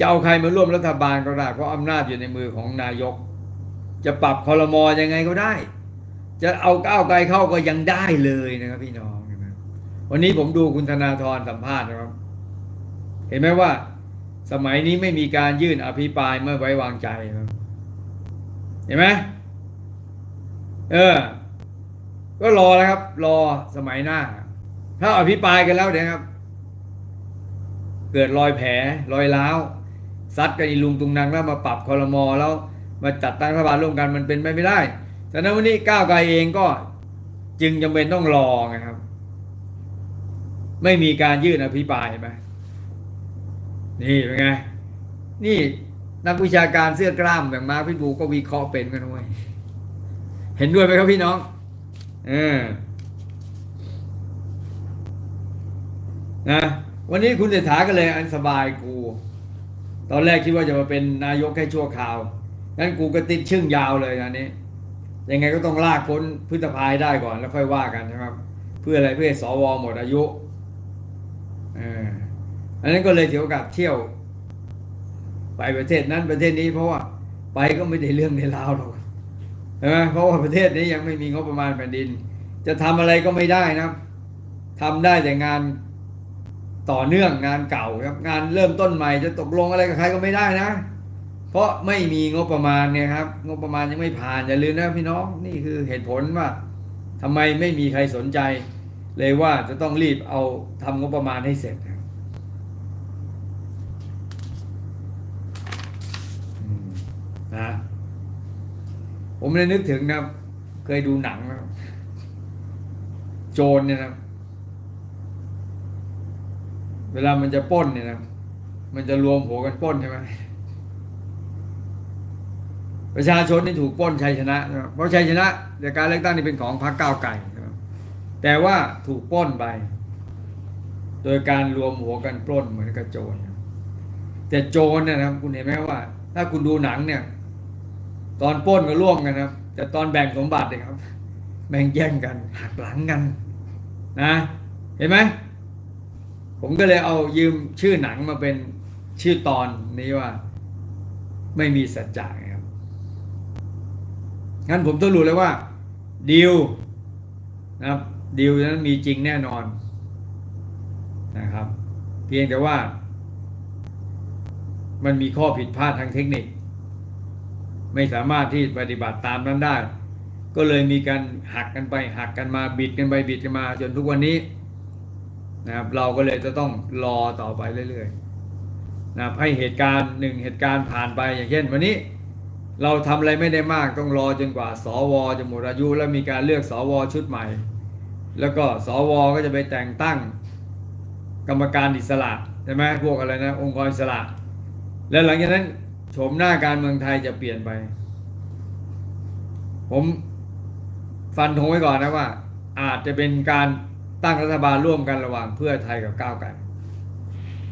จะเอาใครมาร่วมรัฐบาลก็ได้ เพราะอำนาจอยู่ในมือของนายก จะปรับคอรมอยังไงก็ได้ จะเอาก้าวไกลเข้าก็ยังได้เลยนะครับพี่น้องนะวันนี้ผมดูคุณธนาธรสัมภาษณ์นะครับ เห็นไหมว่า สมัยนี้ไม่มีการยื่นอภิปรายไม่ไว้วางใจครับเห็นไหมเออ ก็รอแล้วครับ รอสมัยหน้า ถ้าอภิปรายกันแล้วเดี๋ยวครับ เกิดรอยแผลรอยร้าว ซัดกันอีลุงตุงนางแล้วมาปรับคอรมอแล้วมาจัดตั้งรัฐบาลร่วมกันมันเป็นไปไม่ได้ฉะนั้นวันนี้ก้าวไกลเองก็จึงจำเป็นต้องรอไงครับ ไม่มีการยื่นอภิปรายไหมนี่เป็นไง นี่นักวิชาการเสื้อกล้ามอย่างมาร์คพิบูก็วิเคราะห์เป็นกันด้วยเห็นด้วยไหมครับพี่น้องเออนะวันนี้คุณเศรษฐาก็เลยอันสบายกู ตอนแรกคิดว่าจะมาเป็นนายกแค่ชั่วคราวงั้นกูก็ติดชึ่งยาวเลยนะนี้ ยังไงก็ต้องลากพ้นพฤษภายได้ก่อนแล้วค่อยว่ากันนะครับ เพื่ออะไรเพื่อสวหมดอายุอออันนั้นก็เลยถือโอกาสเที่ยว ไปประเทศนั้นประเทศนี้เพราะว่าไปก็ไม่ได้เรื่องในราวหรอกใช่ไหมเพราะว่าประเทศนี้ยังไม่มีงบประมาณแผ่นดิน จะทำอะไรก็ไม่ได้นะครับทำได้แต่งาน ต่อเนื่องงานเก่าครับงานเริ่มต้นใหม่จะตกลงอะไรกับใครก็ไม่ได้นะ เพราะไม่มีงบประมาณเนี่ยครับ งบประมาณยังไม่ผ่านอย่าลืมนะพี่น้องนี่คือเหตุผลว่าทำไมไม่มีใครสนใจ เลยว่าจะต้องรีบเอาทำงบประมาณให้เสร็จนะผมเลยนึกถึงนะเคยดูหนังนะโจรเนี่ยนะ เวลามันจะป้นเนี่ยนะ มันจะรวมหัวกันป้นใช่ไหมประชาชนที่ถูกป้นชัยชนะนะ เพราะชัยชนะจากการเลือกตั้งนี่เป็นของพรรคก้าวไก่แต่ว่าถูกป้นไป โดยการรวมหัวกันปล้นเหมือนกับโจรแต่โจรเนี่ยนะคุณเห็นไหมว่า ถ้าคุณดูหนังเนี่ย ตอนป้นก็ร่วมกันนะครับ แต่ตอนแบ่งสมบัติเนี่ยครับแบ่งแย่งกันหักหลังกัน นะ เห็นไหม ผมก็เลยเอายืมชื่อหนังมาเป็นชื่อตอนนี้ว่า ไม่มีสัจจะครับงั้นผมต้องรู้เลยว่าดีลนะครับดีลนั้นมีจริงแน่นอนนะครับ เพียงแต่ว่า มันมีข้อผิดพลาดทางเทคนิค ไม่สามารถที่ปฏิบัติตามนั้นได้ ก็เลยมีการหักกันไปหักกันมาบิดกันไปบิดกันมา จนทุกวันนี้ นะครับเราก็เลยจะต้องรอต่อไปเรื่อยๆนะครับให้เหตุการณ์หนึ่งเหตุการณ์ผ่านไปอย่างเช่น วันนี้เราทำอะไรไม่ได้มากต้องรอจนกว่า สวจะหมดอายุ แล้วมีการเลือกสวชุดใหม่ แล้วก็สวก็จะไปแต่งตั้ง กรรมการอิสระใช่ไหมพวกอะไรนะองค์กรอิสระ แล้วหลังจากนั้นโฉมหน้าการเมืองไทยจะเปลี่ยนไป ผมฟันธงไว้ก่อนนะว่า อาจจะเป็นการ ตั้งรัฐบาลร่วมกันระหว่างเพื่อไทยกับก้าวไกล